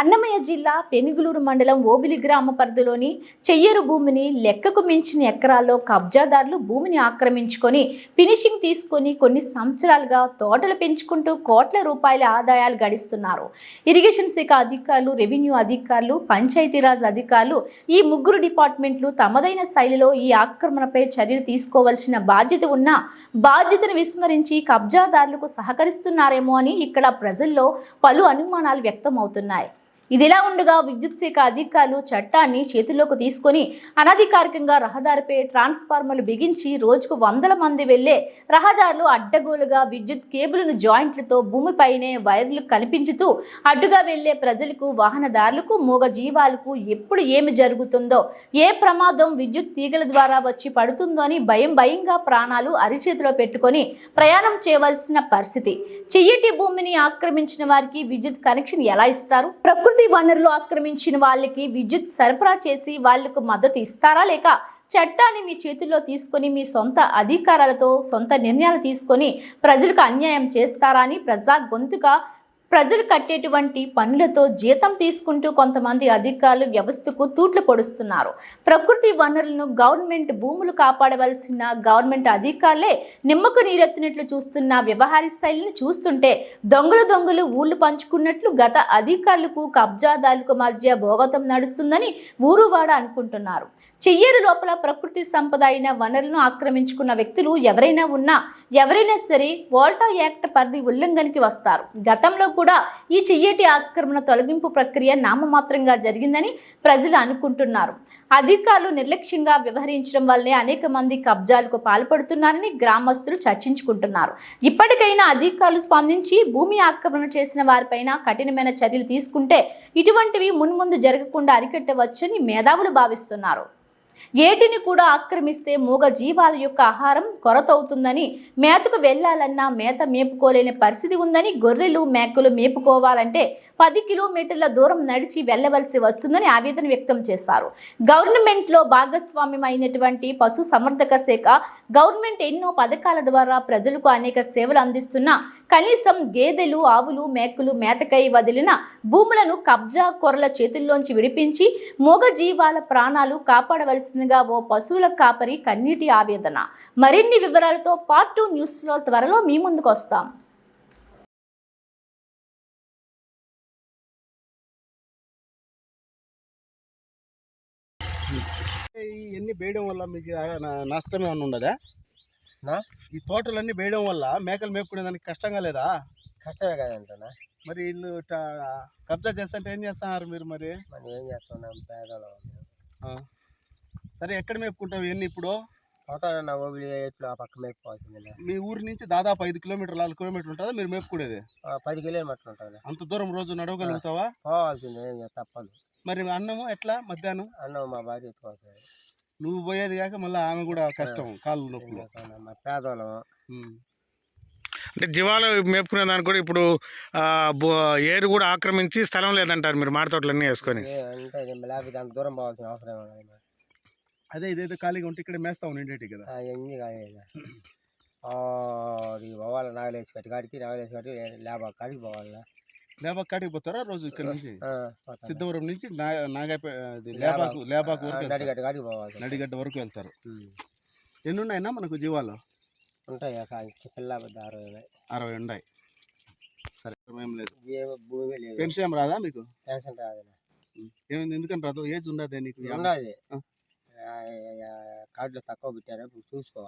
అన్నమయ్య జిల్లా పెనుగులూరు మండలం ఓబిలి గ్రామ పరిధిలోని చెయ్యరు భూమిని లెక్కకు మించిన ఎకరాల్లో కబ్జాదారులు భూమిని ఆక్రమించుకొని ఫినిషింగ్ తీసుకొని కొన్ని సంవత్సరాలుగా తోటలు పెంచుకుంటూ కోట్ల రూపాయల ఆదాయాలు గడిస్తున్నారు. ఇరిగేషన్ శాఖ అధికారులు రెవెన్యూ అధికారులు పంచాయతీరాజ్ అధికారులు ఈ ముగ్గురు డిపార్ట్మెంట్లు తమదైన శైలిలో ఈ ఆక్రమణపై చర్యలు తీసుకోవాల్సిన బాధ్యత ఉన్నా బాధ్యతను విస్మరించి కబ్జాదారులకు సహకరిస్తున్నారేమో అని ఇక్కడ ప్రజల్లో పలు అనుమానాలు వ్యక్తమవుతున్నాయి. ఇదిలా ఉండగా విద్యుత్ శాఖ అధికారులు చట్టాన్ని చేతుల్లోకి తీసుకొని అనధికారికంగా రహదారిపై ట్రాన్స్ఫార్మర్లు బిగించి రోజుకు వందల మంది వెళ్ళే రహదారులు అడ్డగోలుగా విద్యుత్ కేబుల్ను జాయింట్లతో భూమిపైనే వైర్లు కనిపించుతూ అడ్డుగా వెళ్ళే ప్రజలకు వాహనదారులకు మూగ జీవాలకు ఎప్పుడు ఏమి జరుగుతుందో ఏ ప్రమాదం విద్యుత్ తీగల ద్వారా వచ్చి పడుతుందో అని భయం భయంగా ప్రాణాలు అరిచేతిలో పెట్టుకొని ప్రయాణం చేయవలసిన పరిస్థితి. చెయ్యటి భూమిని ఆక్రమించిన వారికి విద్యుత్ కనెక్షన్ ఎలా ఇస్తారు? ప్రకృతి వనరులు ఆక్రమించిన వాళ్ళకి విద్యుత్ సరఫరా చేసి వాళ్ళకు మద్దతు ఇస్తారా లేక చట్టాన్ని మీ చేతుల్లో తీసుకొని మీ సొంత అధికారాలతో సొంత నిర్ణయాలు తీసుకొని ప్రజలకు అన్యాయం చేస్తారా అని ప్రజా గొంతుగా ప్రజలు కట్టేటువంటి పనులతో జీతం తీసుకుంటూ కొంతమంది అధికారులు వ్యవస్థకు తూట్లు పొడుస్తున్నారు. ప్రకృతి వనరులను గవర్నమెంట్ భూములు కాపాడవలసిన గవర్నమెంట్ అధికారులే నిమ్మకు నీరెత్తినట్లు చూస్తున్న వ్యవహార శైలిని చూస్తుంటే దొంగలు దొంగలు ఊళ్ళు పంచుకున్నట్లు గత అధికారులకు కబ్జాదారులకు మధ్య భోగతం నడుస్తుందని ఊరువాడ అనుకుంటున్నారు. చెయ్యేరు లోపల ప్రకృతి సంపద అయిన వనరులను ఆక్రమించుకున్న వ్యక్తులు ఎవరైనా ఉన్నా ఎవరైనా సరే వోల్టా యాక్ట్ పరిధి ఉల్లంఘనకి వస్తారు. గతంలో కూడా కూడా ఈ చెయ్యేటి ఆక్రమణ తొలగింపు ప్రక్రియ నామమాత్రంగా జరిగిందని ప్రజలు అనుకుంటున్నారు. అధికారులు నిర్లక్ష్యంగా వ్యవహరించడం వల్లే అనేక మంది కబ్జాలకు పాల్పడుతున్నారని గ్రామస్తులు చర్చించుకుంటున్నారు. ఇప్పటికైనా అధికారులు స్పందించి భూమి ఆక్రమణ చేసిన వారిపైన కఠినమైన చర్యలు తీసుకుంటే ఇటువంటివి మున్ముందు జరగకుండా అరికట్టవచ్చని మేధావులు భావిస్తున్నారు. ఏటిని కూడా ఆక్రమిస్తే మూగ జీవాల యొక్క ఆహారం కొరతవుతుందని మేతకు వెళ్ళాలన్నా మేత మేపుకోలేని పరిస్థితి ఉందని గొర్రెలు మేకలు మేపుకోవాలంటే పది కిలోమీటర్ల దూరం నడిచి వెళ్ళవలసి వస్తుందని ఆవేదన వ్యక్తం చేశారు. గవర్నమెంట్లో భాగస్వామ్యం అయినటువంటి పశు సంవర్ధక శాఖ గవర్నమెంట్ ఎన్నో పథకాల ద్వారా ప్రజలకు అనేక సేవలు అందిస్తున్నా కనీసం గేదెలు ఆవులు మేకలు మేతకై వదిలిన భూములను కబ్జా కొరల చేతుల్లోంచి విడిపించి మూగ జీవాల ప్రాణాలు కాపాడవలసిందిగా ఓ పశువుల కాపరి కన్నీటి ఆవేదన. మరిన్ని వివరాలతో పార్ట్ టూ న్యూస్లో త్వరలో మీ ముందుకు వస్తాం. ఈ ఎన్ని వేయడం వల్ల మీకు నష్టం ఏమైనా ఉండదా? నా? ఈ తోటలన్నీ వేయడం వల్ల మేకలు మేపుకునే దానికి కష్టంగా లేదా? కష్టమే కదంటనా మరి వీళ్ళు కబ్జా చేస్తుంటే ఏం చేస్తున్నారు మీరు మరి? మనం ఏం చేస్తున్నాం పేదలు ఆ. సరే ఎక్కడ మేపుకుంటావు ఇవన్నీ ఇప్పుడు? పోతానన్న ఆ పక్క మేపుకోవాల్సిందే మీ ఊరి నుంచి దాదాపు ఐదు కిలోమీటర్లు నాలుగు కిలోమీటర్లు ఉంటుందా? మీరు మేపుకునేది? పది కిలోమీటర్లు ఉంటుంది అంత దూరం రోజు నడవగలుగుతావా? పోవాల్సిందే తప్పదు. మరి అన్నము ఎట్లా? మధ్యాహ్నం? అన్నం మా భార్య ఎత్తుకోవాల్సింది నువ్వు పోయేది కాక మళ్ళీ ఆమె కూడా కష్టం కాళ్ళు ఏం నొప్పులు. మా ఉమ్. అంటే జీవాలు మేపుకునే దానికి కూడా ఇప్పుడు ఆ, బో- ఏరు కూడా ఆక్రమించి స్థలం లేదంటారు మీరు మాడతోటలన్నీ వేసుకొని. ఏ అంటే ఇది లేకపోతే అంత దూరం పోవాల్సిన అవసరం ఏమన్నా. అదే ఇదేదో ఖాళీగా ఉంటే ఇక్కడ మేస్తావు ఉండేటి కదా. ఎన్ని అది పోవాలి నాగలేసి కట్టి కాడికి నాగలేసి కట్టి లేబా కాడికి పోవాలి? లేబాక్ కాడికి పోతారా రోజు ఇక్కడ నుంచి. సిద్ధవరం నుంచి నా- నాగాపే అది లేబాకు. లేబాకు వరకు. నడిగట్టు కాడికి పోవాలి. నడిగడ్డ వరకు వెళ్తారు. ఎన్ని ఉన్నాయినా మనకు జీవాలు? ఉంటాయి పిల్ల అరవై. అరవై ఉన్నాయి. సరే ఏం లేదు. భూమి లేదు. పెన్షన్ రాదా మీకు? టెన్షన్ రాదు ఏమైంది? ఎందుకని రాదు? ఏజ్ ఉండదే నీకు? ఆ. కార్డులో తక్కువ పెట్టారు ఇప్పుడు చూసుకోవాలి.